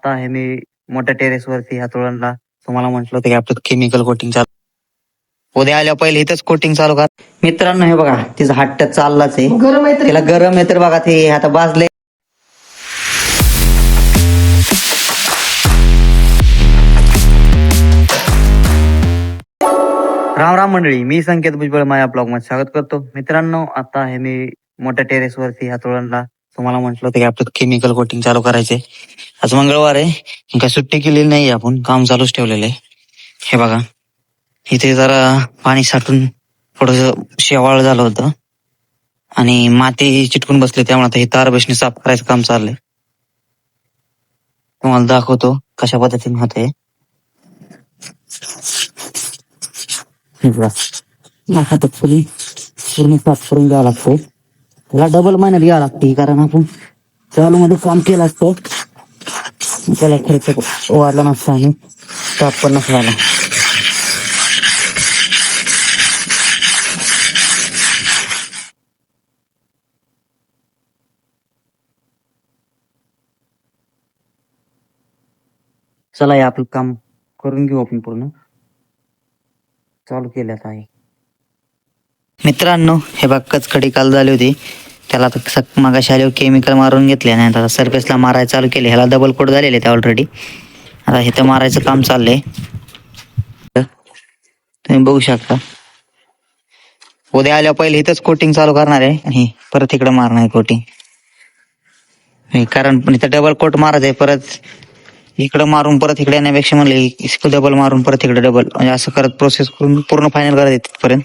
आता आहे मी मोठ्या टेरेस वरती हातोळणला तुम्हाला म्हटलं होतं की आपलं केमिकल कोटिंग चालू उद्या आल्या पहिले इथंच कोटिंग चालू कर. मित्रांनो हे बघा तिचा हट्ट चाललाच आहे. गरम आहे तिला गरम आहे तर बघा ते आता बाजले राम राम मंडळी मी संकेत भुजबळ माझ्या ब्लॉगमध्ये स्वागत करतो. मित्रांनो आता आहे मी मोठ्या टेरेस वरती हातोळणला तुम्हाला म्हटलं होतं की आपलं केमिकल कोटिंग चालू करायचंय. आज मंगळवार आहे. काय सुट्टी केलेली नाही आपण. काम चालूच ठेवलेलं आहे. हे बघा. इथे जरा पाणी साठून थोडस शेवाळ झालं होतं. आणि माती चिटकून बसली त्यामुळे आता हे तार बसणे साफ करायचं काम चाललंय. तुम्हाला दाखवतो कशा पद्धतीने होत आहे पूर्ण साफ करून द्यावा लागतो त्याला डबल मेहनत घ्यावं लागते कारण आपण चालू मध्ये काम केलं असतं. त्याला खर्च वाढला नसता आणि ताप पण नसला चला हे आपलं काम करून घेऊ आपण पूर्ण. चालू केल्यात आहे मित्रांनो हे बघ कचकडी काल झाली होती. त्याला आता मागाशी आल्यावर केमिकल मारून घेतले नाही आता सरफेसला मारायला चालू केले. ह्याला डबल कोट झालेले ते ऑलरेडी आता इथं मारायचं काम चाललंय. तुम्ही बघू शकता. उद्या आल्या पहिले इथंच कोटिंग चालू करणार आहे आणि परत इकडे मारणार आहे कोटिंग कारण पण इथं डबल कोट मारायचं आहे परत इकडं मारून परत इकडे येण्यापेक्षा म्हणले डबल मारून परत इकडे डबल म्हणजे असं करत प्रोसेस करून पूर्ण फायनल करत येते तिथपर्यंत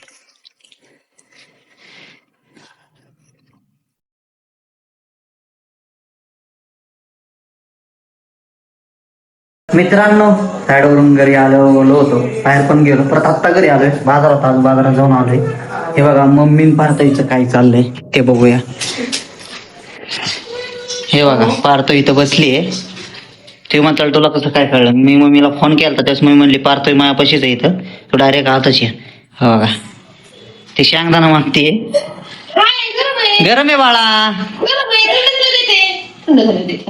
मित्रांनो साईडवरून घरी आलो होतो. बाहेर पण गेलो. परत आत्ता घरी आलोय. बाजारात आज बाजारात जाऊन आलोय. हे बघा मम्मी पार्थईचं काय चाललंय? ते बघूया. हे बघा पार्थ इथं बसली आहे. ते म्हणताल तुला कसं काय कळलं? मी मम्मीला फोन केला त्याच मम्मी म्हणली पार्थोय मायापाशीच आहे इथं. तू डायरेक्ट आताच ये. हो बघा. ते शेंगदाणा मागते काय? गरम आहे. गरम आहे बाळा गरम आहे थंड झाले ते थंड झाले ते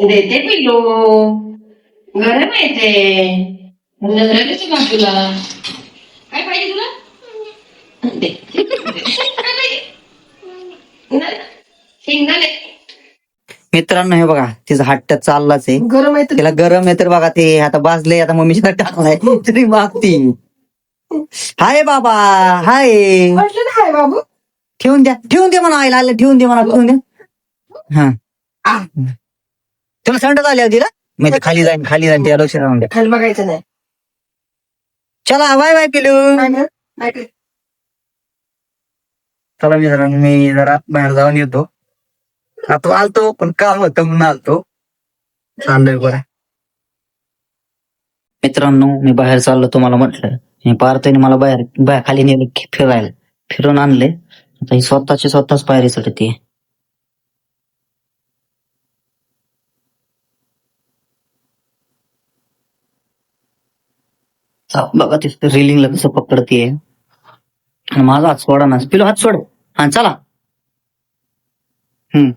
देते पिल्लू. गरम आहे ते. थंड झाले त्याच्या बाजूला काय पाहिजे तुला? दे. काय पाहिजे? नाही. शेंगदाणे मित्रांनो हे बघा तिचा हट्ट चाललाच आहे. गरम आहे तिला गरम आहे तर बघा ते आता बाजले आता मम्मीच्या टाकलाय तरी मागती. हाय बाबा हाय. म्हटलं ना हाय बाबू. ठेवून द्या ठेवून दे म्हणा आईला आलं ठेवून दे म्हणा ठेवून द्या. हा. आ, तुला झाली होती ना म्हणजे खाली जाईन खाली जाईन त्या लक्ष राहून द्या. खाली बघायचं नाही. चला बाय बाय पिलू? चला मित्रांनो मी जरा बाहेर जाऊन येतो. आता आलतो पण काम होतं म्हणून आलतो. चाललोय बरं. मित्रांनो मी बाहेर चाललो तुम्हाला म्हटलं. मी पार्थने मला बाहेर बाहेर खाली नेलं की फिरायला. फिरून आणले. आता ही स्वतःची स्वतःच पायरी चढते. बघा तिथं रिलिंगला कसं पकडतीये. माझा हात सोडा ना. पिलो हात सोड. हा चला. हम्म.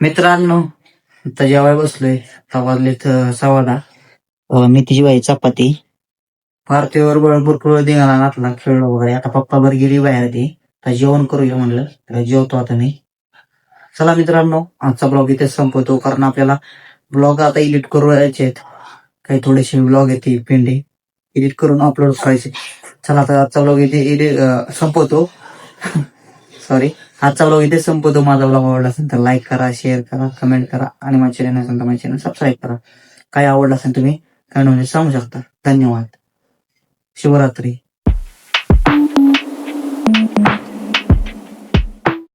मित्रांनो आता जेवाय बसलोय. आता वाजलेत अं, सव्वा बाई चपाती पार्थिवर भरपूर दिघाला घातला खेळलो वगैरे. आता पप्पा बर गेली बाहेर ती. आता जेवण करूया म्हणलं. जेवतो आता मी. चला मित्रांनो आजचा ब्लॉग इथे संपवतो कारण आपल्याला ब्लॉग आता एडिट करायचे आहेत. काही थोडेसे ब्लॉग येते पेंडे एडिट करून अपलोड करायचे. चला आता आजचा ब्लॉग इथे edit, संपवतो. सॉरी आजचा ब्लॉग इथे संपवतो. माझा ब्लॉग आवडला असेल तर लाईक करा शेअर करा कमेंट करा आणि माझ्या चॅनल असेल तर माझ्या चॅनल सबस्क्राईब करा. काय आवडलं असेल तुम्ही काय म्हणजे सांगू शकता. धन्यवाद. शिवरात्री